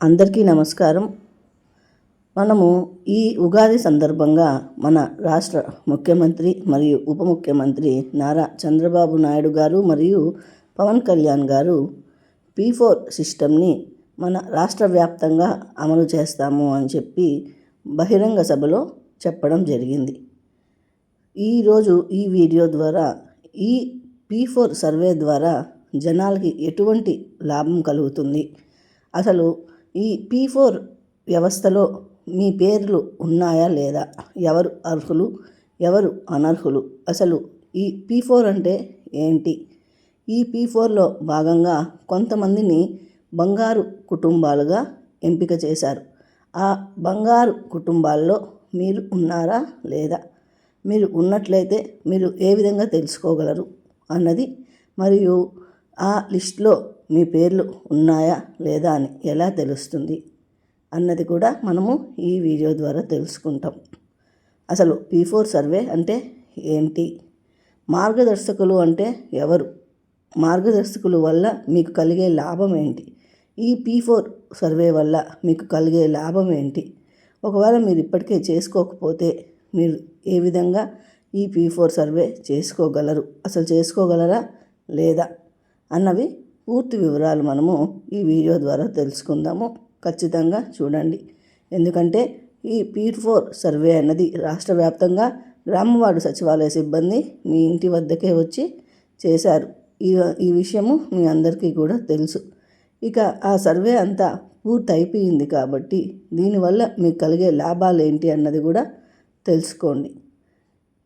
అందరికీ నమస్కారం. మనము ఈ ఉగాది సందర్భంగా మన రాష్ట్ర ముఖ్యమంత్రి మరియు ఉప ముఖ్యమంత్రి నారా చంద్రబాబు నాయుడు గారు మరియు పవన్ కళ్యాణ్ గారు పీ ఫోర్ సిస్టమ్ని మన రాష్ట్ర వ్యాప్తంగా అమలు చేస్తాము అని చెప్పి బహిరంగ సభలో చెప్పడం జరిగింది. ఈరోజు ఈ వీడియో ద్వారా ఈ పీ ఫోర్ సర్వే ద్వారా జనాలకి ఎటువంటి లాభం కలుగుతుంది? అసలు ఈ పీ ఫోర్ వ్యవస్థలో మీ పేర్లు ఉన్నాయా లేదా? ఎవరు అర్హులు? ఎవరు అనర్హులు? అసలు ఈ పీ ఫోర్ అంటే ఏంటి? ఈ పీ ఫోర్లో భాగంగా కొంతమందిని బంగారు కుటుంబాలుగా ఎంపిక చేశారు. ఆ బంగారు కుటుంబాల్లో మీరు ఉన్నారా లేదా? మీరు ఉన్నట్లయితే మీరు ఏ విధంగా తెలుసుకోగలరు అన్నది మరియు ఆ లిస్ట్లో మీ పేర్లు ఉన్నాయా లేదా అని ఎలా తెలుస్తుంది? అన్నది కూడా మనము ఈ వీడియో ద్వారా తెలుసుకుంటాం. అసలు పీ ఫోర్ సర్వే అంటే ఏంటి? మార్గదర్శకులు అంటే ఎవరు? మార్గదర్శకుల వల్ల మీకు కలిగే లాభం ఏంటి? ఈ పీ ఫోర్ సర్వే వల్ల మీకు కలిగే లాభం ఏంటి? ఒకవేళ మీరు ఇప్పటికే చేసుకోకపోతే మీరు ఏ విధంగా ఈ పీ ఫోర్ సర్వే చేసుకోగలరు? అసలు చేసుకోగలరా లేదా? అన్నవి పూర్తి వివరాలు మనము ఈ వీడియో ద్వారా తెలుసుకుందాము. ఖచ్చితంగా చూడండి. ఎందుకంటే ఈ పీర్ ఫోర్ సర్వే అన్నది రాష్ట్ర వ్యాప్తంగా గ్రామవార్డు సచివాలయ సిబ్బంది మీ ఇంటి వద్దకే వచ్చి చేశారు. ఈ ఈ విషయము మీ అందరికీ కూడా తెలుసు. ఇక ఆ సర్వే అంతా పూర్తి అయిపోయింది కాబట్టి దీనివల్ల మీకు కలిగే లాభాలు ఏంటి అన్నది కూడా తెలుసుకోండి.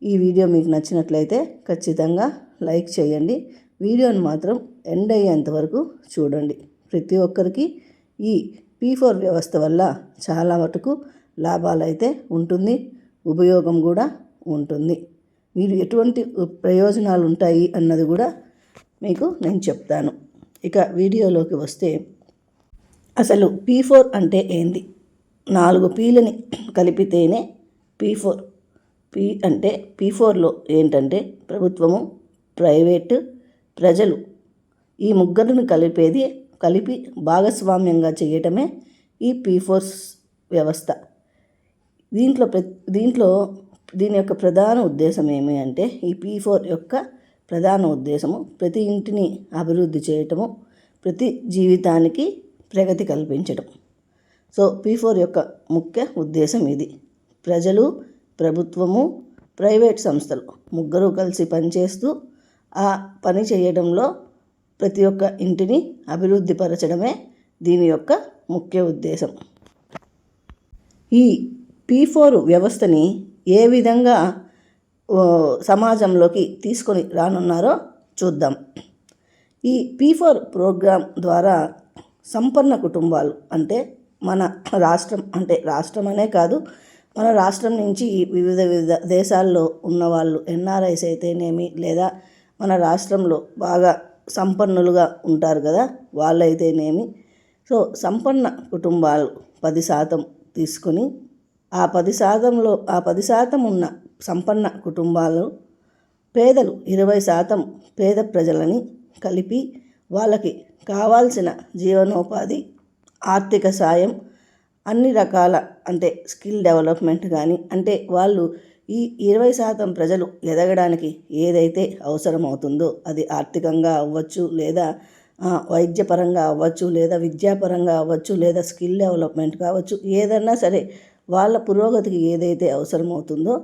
ఈ వీడియో మీకు నచ్చినట్లయితే ఖచ్చితంగా లైక్ చేయండి. వీడియోని మాత్రం ఎండ్ అయ్యేంత వరకు చూడండి. ప్రతి ఒక్కరికి ఈ పీ ఫోర్ వ్యవస్థ వల్ల చాలా మటుకు లాభాలు అయితే ఉంటుంది ఉపయోగం కూడా ఉంటుంది. మీరు ఎటువంటి ప్రయోజనాలు ఉంటాయి అన్నది కూడా మీకు నేను చెప్తాను. ఇక వీడియోలోకి వస్తే అసలు పీ ఫోర్ అంటే ఏంది? నాలుగు పీలని కలిపితేనే పీ ఫోర్. పీ అంటే పీ ఫోర్లో ఏంటంటే ప్రభుత్వము ప్రైవేటు ప్రజలు ఈ ముగ్గురిని కలిపేది కలిపి భాగస్వామ్యంగా చేయటమే ఈ పీ ఫోర్స్ వ్యవస్థ. దీంట్లో ప్ర దీంట్లో దీని యొక్క ప్రధాన ఉద్దేశం ఏమి అంటే ఈ పీ ఫోర్ యొక్క ప్రధాన ఉద్దేశము ప్రతి ఇంటిని అభివృద్ధి చేయటము ప్రతి జీవితానికి ప్రగతి కల్పించడం సో పీ ఫోర్ యొక్క ముఖ్య ఉద్దేశం ఇది. ప్రజలు ప్రభుత్వము ప్రైవేట్ సంస్థలు ముగ్గురు కలిసి పనిచేస్తూ ఆ పని చేయడంలో ప్రతి ఒక్క ఇంటిని అభివృద్ధిపరచడమే దీని యొక్క ముఖ్య ఉద్దేశం. ఈ పీ ఫోర్ వ్యవస్థని ఏ విధంగా సమాజంలోకి తీసుకొని రానున్నారో చూద్దాం. ఈ పీ ఫోర్ ప్రోగ్రాం ద్వారా సంపన్న కుటుంబాలు అంటే మన రాష్ట్రం అంటే రాష్ట్రం అనే కాదు మన రాష్ట్రం నుంచి వివిధ వివిధ దేశాల్లో ఉన్నవాళ్ళు ఎన్ఆర్ఐస్ అయితేనేమి లేదా మన రాష్ట్రంలో బాగా సంపన్నులుగా ఉంటారు కదా వాళ్ళైతేనేమి. సో సంపన్న కుటుంబాలు పది శాతం తీసుకొని ఆ పది శాతంలో ఆ పది శాతం ఉన్న సంపన్న కుటుంబాలు పేదలు ఇరవై శాతం పేద ప్రజలని కలిపి వాళ్ళకి కావాల్సిన జీవనోపాధి ఆర్థిక సాయం అన్ని రకాల అంటే స్కిల్ డెవలప్మెంట్ కానీ అంటే వాళ్ళు ఈ ఇరవై శాతం ప్రజలు ఎదగడానికి ఏదైతే అవసరమవుతుందో అది ఆర్థికంగా అవ్వచ్చు లేదా వైద్యపరంగా అవ్వచ్చు లేదా విద్యాపరంగా అవ్వచ్చు లేదా స్కిల్ డెవలప్మెంట్ కావచ్చు ఏదన్నా సరే వాళ్ళ పురోగతికి ఏదైతే అవసరమవుతుందో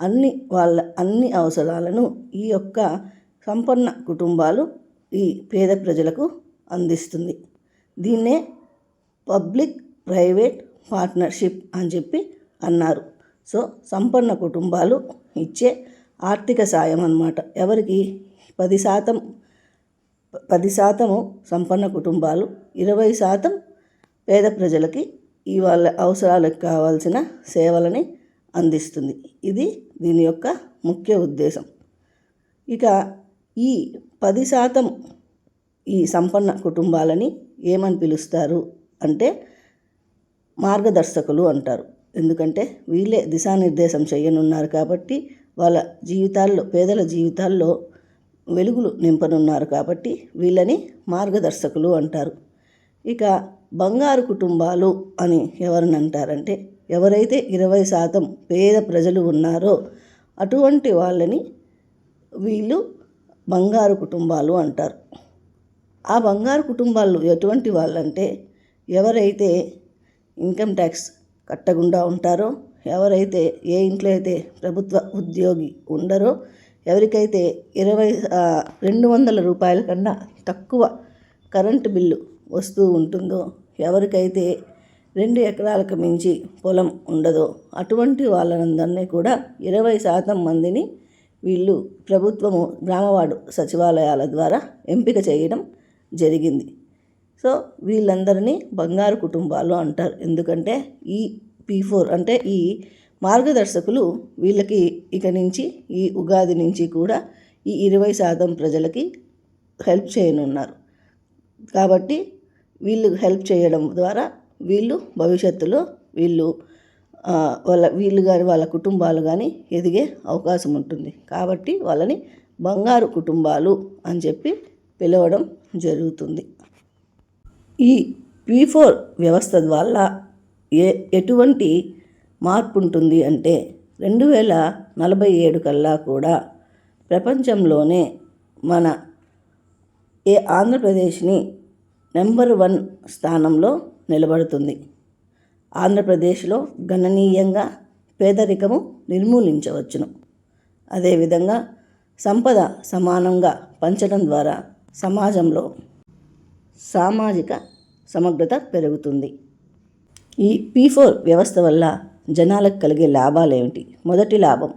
అన్ని వాళ్ళ అన్ని అవసరాలను ఈ యొక్క సంపన్న కుటుంబాలు ఈ పేద ప్రజలకు అందిస్తుంది. దీన్నే పబ్లిక్ ప్రైవేట్ పార్ట్నర్షిప్ అని చెప్పి అన్నారు. సో సంపన్న కుటుంబాలు ఇచ్చే ఆర్థిక సాయం అన్నమాట. ఎవరికి? పది శాతం పది శాతము సంపన్న కుటుంబాలు ఇరవై శాతం పేద ప్రజలకి ఈ వాళ్ళ అవసరాలకు కావాల్సిన సేవలని అందిస్తుంది. ఇది దీని యొక్క ముఖ్య ఉద్దేశం. ఇక ఈ పది శాతం ఈ సంపన్న కుటుంబాలని ఏమని పిలుస్తారు అంటే మార్గదర్శకులు అంటారు. ఎందుకంటే వీళ్ళే దిశానిర్దేశం చేయనున్నారు కాబట్టి వాళ్ళ జీవితాల్లో పేదల జీవితాల్లో వెలుగులు నింపనున్నారు కాబట్టి వీళ్ళని మార్గదర్శకులు అంటారు. ఇక బంగారు కుటుంబాలు అని ఎవరిని అంటారంటే ఎవరైతే ఇరవై శాతం పేద ప్రజలు ఉన్నారో అటువంటి వాళ్ళని వీళ్ళు బంగారు కుటుంబాలు అంటారు. ఆ బంగారు కుటుంబాలు ఎటువంటి వాళ్ళంటే ఎవరైతే ఇన్కమ్ ట్యాక్స్ కట్టకుండా ఉంటారో ఎవరైతే ఏ ఇంట్లో అయితే ప్రభుత్వ ఉద్యోగి ఉండరో ఎవరికైతే ఇరవై రెండు వందల రూపాయల కన్నా తక్కువ కరెంటు బిల్లు వస్తూ ఉంటుందో ఎవరికైతే రెండు ఎకరాలకు మించి పొలం ఉండదో అటువంటి వాళ్ళందరినీ కూడా ఇరవై శాతం మందిని వీళ్ళు ప్రభుత్వము గ్రామవాడు సచివాలయాల ద్వారా ఎంపిక చేయడం జరిగింది. సో వీళ్ళందరినీ బంగారు కుటుంబాలు అంటారు. ఎందుకంటే ఈ పీ ఫోర్ అంటే ఈ మార్గదర్శకులు వీళ్ళకి ఇక నుంచి ఈ ఉగాది నుంచి కూడా ఈ ఇరవై శాతం ప్రజలకి హెల్ప్ చేయనున్నారు. కాబట్టి వీళ్ళు హెల్ప్ చేయడం ద్వారా వీళ్ళు భవిష్యత్తులో వీళ్ళు వాళ్ళ వీళ్ళు కానీ వాళ్ళ కుటుంబాలు కానీ ఎదిగే అవకాశం ఉంటుంది. కాబట్టి వాళ్ళని బంగారు కుటుంబాలు అని చెప్పి పిలవడం జరుగుతుంది. ఈ పీ ఫోర్ వ్యవస్థ వల్ల ఏ ఎటువంటి మార్పు ఉంటుంది అంటే రెండు వేల నలభై ఏడు కల్లా కూడా ప్రపంచంలోనే మన ఏ ఆంధ్రప్రదేశ్ని నెంబర్ వన్ స్థానంలో నిలబడుతుంది. ఆంధ్రప్రదేశ్లో గణనీయంగా పేదరికము నిర్మూలించవచ్చును. అదేవిధంగా సంపద సమానంగా పంచడం ద్వారా సమాజంలో సామాజిక సమగ్రత పెరుగుతుంది. ఈ పీ ఫోర్ వ్యవస్థ వల్ల జనాలకు కలిగే లాభాలు ఏమిటి మొదటి లాభం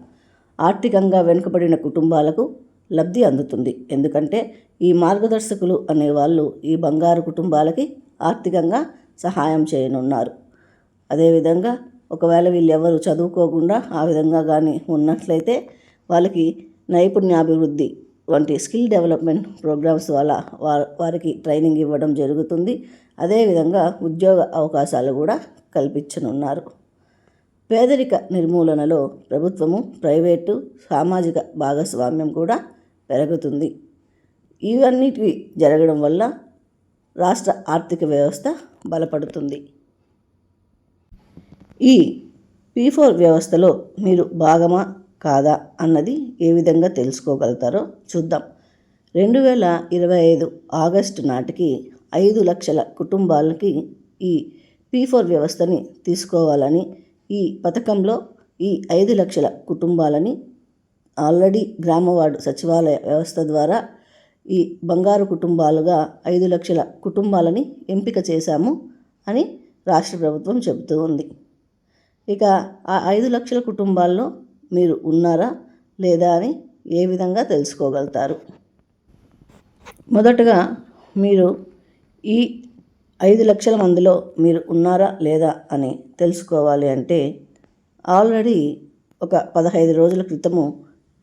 ఆర్థికంగా వెనుకబడిన కుటుంబాలకు లబ్ధి అందుతుంది. ఎందుకంటే ఈ మార్గదర్శకులు అనేవాళ్ళు ఈ బంగారు కుటుంబాలకి ఆర్థికంగా సహాయం చేయనున్నారు. అదేవిధంగా ఒకవేళ వీళ్ళు ఎవరు చదువుకోకుండా ఆ విధంగా కానీ ఉన్నట్లయితే వాళ్ళకి నైపుణ్యాభివృద్ధి వంటి స్కిల్ డెవలప్మెంట్ ప్రోగ్రామ్స్ వల్ల వారికి ట్రైనింగ్ ఇవ్వడం జరుగుతుంది. అదేవిధంగా ఉద్యోగ అవకాశాలు కూడా కల్పించనున్నారు. పేదరిక నిర్మూలనలో ప్రభుత్వము ప్రైవేటు సామాజిక భాగస్వామ్యం కూడా పెరుగుతుంది. ఇవన్నిటివి జరగడం వల్ల రాష్ట్ర ఆర్థిక వ్యవస్థ బలపడుతుంది. ఈ పీ ఫోర్ వ్యవస్థలో మీరు భాగమా? కాదా అన్నది ఏ విధంగా తెలుసుకోగలుగుతారో చూద్దాం. రెండు వేల ఇరవై ఐదు ఆగస్టు నాటికి ఐదు లక్షల కుటుంబాలకి ఈ పీ ఫోర్ వ్యవస్థని తీసుకోవాలని ఈ పథకంలో ఈ ఐదు లక్షల కుటుంబాలని ఆల్రెడీ గ్రామవార్డు సచివాలయ వ్యవస్థ ద్వారా ఈ బంగారు కుటుంబాలుగా ఐదు లక్షల కుటుంబాలని ఎంపిక చేశాము అని రాష్ట్ర ప్రభుత్వం చెబుతూ ఉంది. ఇక ఆ ఐదు లక్షల కుటుంబాల్లో మీరు ఉన్నారా లేదా అని ఏ విధంగా తెలుసుకోగలుగుతారు? మొదటగా మీరు ఈ ఐదు లక్షల మందిలో మీరు ఉన్నారా లేదా అని తెలుసుకోవాలి అంటే ఆల్రెడీ ఒక పదహైదు రోజుల క్రితము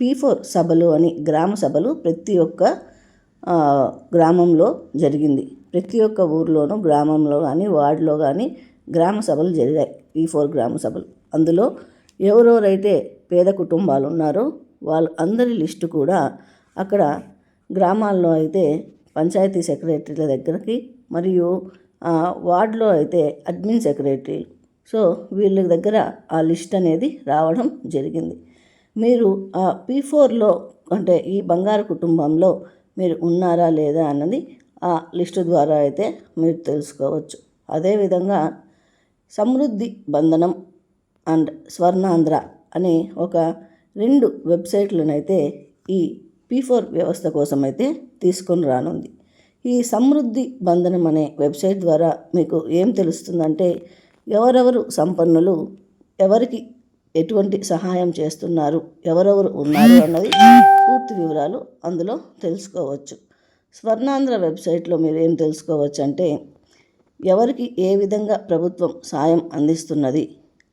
పీ ఫోర్ సభలు అని గ్రామ సభలు ప్రతి ఒక్క గ్రామంలో జరిగింది. ప్రతి ఒక్క ఊర్లోనూ గ్రామంలో కానీ వార్డులో కానీ గ్రామ సభలు జరిగాయి. పీ ఫోర్ గ్రామ సభలు. అందులో ఎవరెవరైతే పేద కుటుంబాలు ఉన్నారో వాళ్ళ అందరి లిస్టు కూడా అక్కడ గ్రామాల్లో అయితే పంచాయతీ సెక్రటరీల దగ్గరికి మరియు వార్డులో అయితే అడ్మిన్ సెక్రటరీ. సో వీళ్ళ దగ్గర ఆ లిస్ట్ అనేది రావడం జరిగింది. మీరు ఆ పీ ఫోర్లో అంటే ఈ బంగారు కుటుంబంలో మీరు ఉన్నారా లేదా అన్నది ఆ లిస్టు ద్వారా అయితే మీరు తెలుసుకోవచ్చు. అదేవిధంగా సమృద్ధి బంధనం అండ్ స్వర్ణాంధ్ర అనే ఒక రెండు వెబ్సైట్లనైతే ఈ పీ ఫోర్ వ్యవస్థ కోసం అయితే తీసుకొని రానుంది. ఈ సమృద్ధి బంధనం అనే వెబ్సైట్ ద్వారా మీకు ఏం తెలుస్తుందంటే ఎవరెవరు సంపన్నులు ఎవరికి ఎటువంటి సహాయం చేస్తున్నారు ఎవరెవరు ఉన్నారు అన్నది పూర్తి వివరాలు అందులో తెలుసుకోవచ్చు. స్వర్ణాంధ్ర వెబ్సైట్లో మీరు ఏం తెలుసుకోవచ్చు అంటే ఎవరికి ఏ విధంగా ప్రభుత్వం సాయం అందిస్తున్నది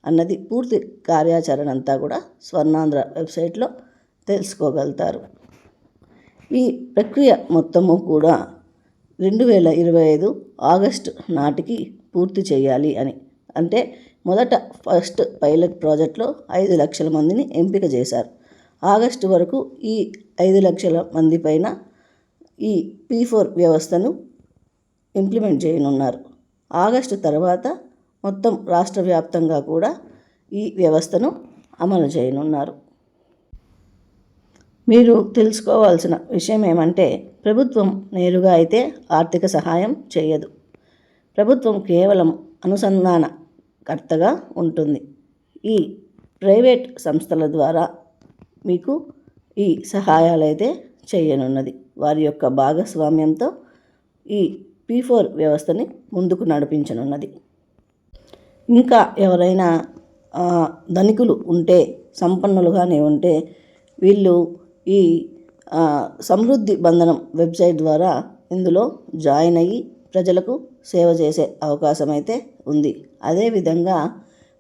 అన్నది పూర్తి కార్యాచరణ అంతా కూడా స్వర్ణాంధ్ర వెబ్సైట్లో తెలుసుకోగలుగుతారు ఈ ప్రక్రియ మొత్తము కూడా రెండు వేల ఇరవై ఐదు ఆగస్టు నాటికి పూర్తి చేయాలి అని. అంటే మొదట ఫస్ట్ పైలట్ ప్రాజెక్ట్లో ఐదు లక్షల మందిని ఎంపిక చేశారు. ఆగస్టు వరకు ఈ ఐదు లక్షల మంది పైన ఈ పీ ఫోర్ వ్యవస్థను ఇంప్లిమెంట్ చేయనున్నారు. ఆగస్టు తర్వాత మొత్తం రాష్ట్ర వ్యాప్తంగా కూడా ఈ వ్యవస్థను అమలు చేయనున్నారు. మీరు తెలుసుకోవాల్సిన విషయం ఏమంటే ప్రభుత్వం నేరుగా అయితే ఆర్థిక సహాయం చేయదు. ప్రభుత్వం కేవలం అనుసంధానకర్తగా ఉంటుంది. ఈ ప్రైవేట్ సంస్థల ద్వారా మీకు ఈ సహాయాలు అయితే చేయనున్నది. వారి యొక్క భాగస్వామ్యంతో ఈ పీ ఫోర్ వ్యవస్థని ముందుకు నడిపించనున్నది. ఇంకా ఎవరైనా ధనికులు ఉంటే సంపన్నులుగానే ఉంటే వీళ్ళు ఈ సమృద్ధి బంధనం వెబ్సైట్ ద్వారా ఇందులో జాయిన్ అయ్యి ప్రజలకు సేవ చేసే అవకాశం అయితే ఉంది అదేవిధంగా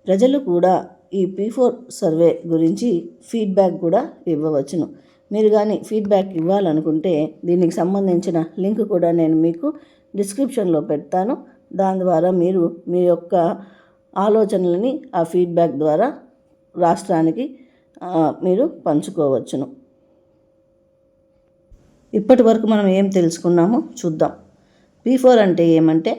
ప్రజలు కూడా ఈ పీ ఫోర్ సర్వే గురించి ఫీడ్బ్యాక్ కూడా ఇవ్వవచ్చును. మీరు కానీ ఫీడ్బ్యాక్ ఇవ్వాలనుకుంటే దీనికి సంబంధించిన లింక్ కూడా నేను మీకు డిస్క్రిప్షన్లో పెడతాను. దాని ద్వారా మీరు మీ యొక్క ఆలోచనలని ఆ ఫీడ్బ్యాక్ ద్వారా రాష్ట్రానికి మీరు పంచుకోవచ్చును. ఇప్పటి వరకు మనం ఏం తెలుసుకున్నామో చూద్దాం. పీ ఫోర్ అంటే ఏమంటే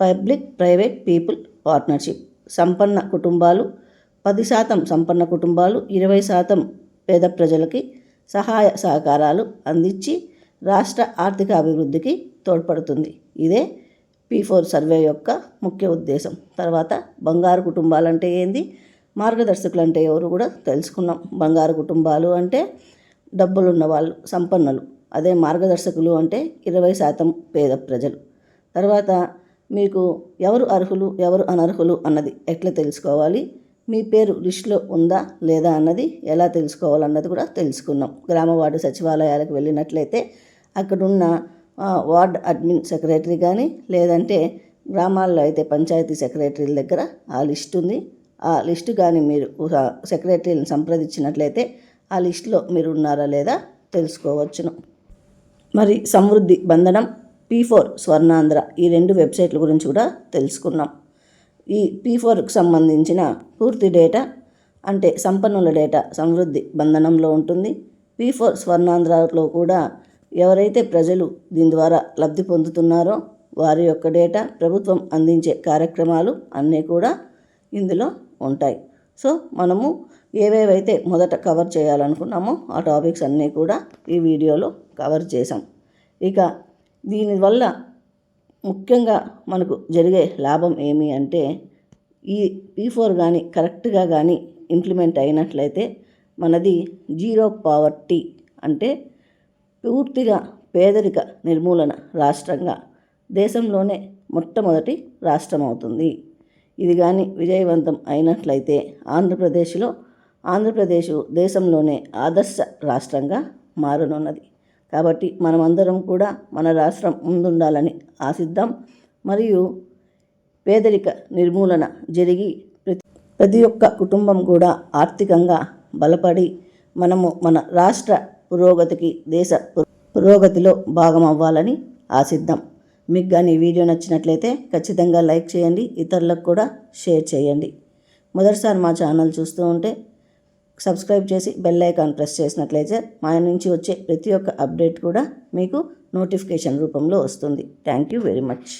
పబ్లిక్ ప్రైవేట్ పీపుల్ పార్ట్నర్షిప్. సంపన్న కుటుంబాలు పది శాతం సంపన్న కుటుంబాలు ఇరవై శాతం పేద ప్రజలకి సహాయ సహకారాలు అందించి రాష్ట్ర ఆర్థిక అభివృద్ధికి తోడ్పడుతుంది. ఇదే పీ ఫోర్ సర్వే యొక్క ముఖ్య ఉద్దేశం. తర్వాత బంగారు కుటుంబాలు అంటే ఏంది? మార్గదర్శకులు అంటే ఎవరు కూడా తెలుసుకున్నాం. బంగారు కుటుంబాలు అంటే డబ్బులున్న వాళ్ళు సంపన్నులు. అదే మార్గదర్శకులు అంటే ఇరవై శాతం పేద ప్రజలు. తర్వాత మీకు ఎవరు అర్హులు ఎవరు అనర్హులు అన్నది ఎట్లా తెలుసుకోవాలి? మీ పేరు లిస్టులో ఉందా లేదా అన్నది ఎలా తెలుసుకోవాలన్నది కూడా తెలుసుకున్నాం. గ్రామవాడు సచివాలయాలకు వెళ్ళినట్లయితే అక్కడున్న వార్డ్ అడ్మిన్ సెక్రటరీ కానీ లేదంటే గ్రామాల్లో అయితే పంచాయతీ సెక్రటరీల దగ్గర ఆ లిస్ట్ ఉంది. ఆ లిస్టు కానీ మీరు ఆ సెక్రటరీని సంప్రదించినట్లయితే ఆ లిస్టులో మీరు ఉన్నారా లేదా తెలుసుకోవచ్చును. మరి సమృద్ధి బంధనం పీ ఫోర్ స్వర్ణాంధ్ర ఈ రెండు వెబ్సైట్ల గురించి కూడా తెలుసుకున్నాం. ఈ పీ ఫోర్కి సంబంధించిన పూర్తి డేటా అంటే సంపన్నుల డేటా సమృద్ధి బంధనంలో ఉంటుంది. పీ ఫోర్ స్వర్ణాంధ్రలో కూడా ఎవరైతే ప్రజలు దీని ద్వారా లబ్ధి పొందుతున్నారో వారి యొక్క డేటా ప్రభుత్వం అందించే కార్యక్రమాలు అన్నీ కూడా ఇందులో ఉంటాయి. సో మనము ఏవేవైతే మొదట కవర్ చేయాలనుకున్నామో ఆ టాపిక్స్ అన్నీ కూడా ఈ వీడియోలో కవర్ చేసాం ఇక దీనివల్ల ముఖ్యంగా మనకు జరిగే లాభం ఏమి అంటే ఈ పీ ఫోర్ కానీ కరెక్ట్గా కానీ ఇంప్లిమెంట్ అయినట్లయితే మనది జీరో పావర్టీ అంటే పూర్తిగా పేదరిక నిర్మూలన రాష్ట్రంగా దేశంలోనే మొట్టమొదటి రాష్ట్రం అవుతుంది ఇది కానీ విజయవంతం అయినట్లయితే ఆంధ్రప్రదేశ్లో ఆంధ్రప్రదేశ్ దేశంలోనే ఆదర్శ రాష్ట్రంగా మారనున్నది. కాబట్టి మనమందరం కూడా మన రాష్ట్రం ముందుండాలని ఆశిద్దాం. మరియు పేదరిక నిర్మూలన జరిగి ప్రతి ప్రతి ఒక్క కుటుంబం కూడా ఆర్థికంగా బలపడి మనము మన రాష్ట్ర పురోగతికి దేశ పురోగతిలో భాగం అవ్వాలని ఆశిద్దాం. మీకు కానీ ఈ వీడియో నచ్చినట్లయితే ఖచ్చితంగా లైక్ చేయండి ఇతరులకు కూడా షేర్ చేయండి. మొదటిసారి మా ఛానల్ చూస్తూ ఉంటే సబ్స్క్రైబ్ చేసి బెల్ ఐకాన్ ప్రెస్ చేసినట్లయితే మా నుంచి వచ్చే ప్రతి ఒక్క అప్డేట్ కూడా మీకు నోటిఫికేషన్ రూపంలో వస్తుంది. Thank you very much.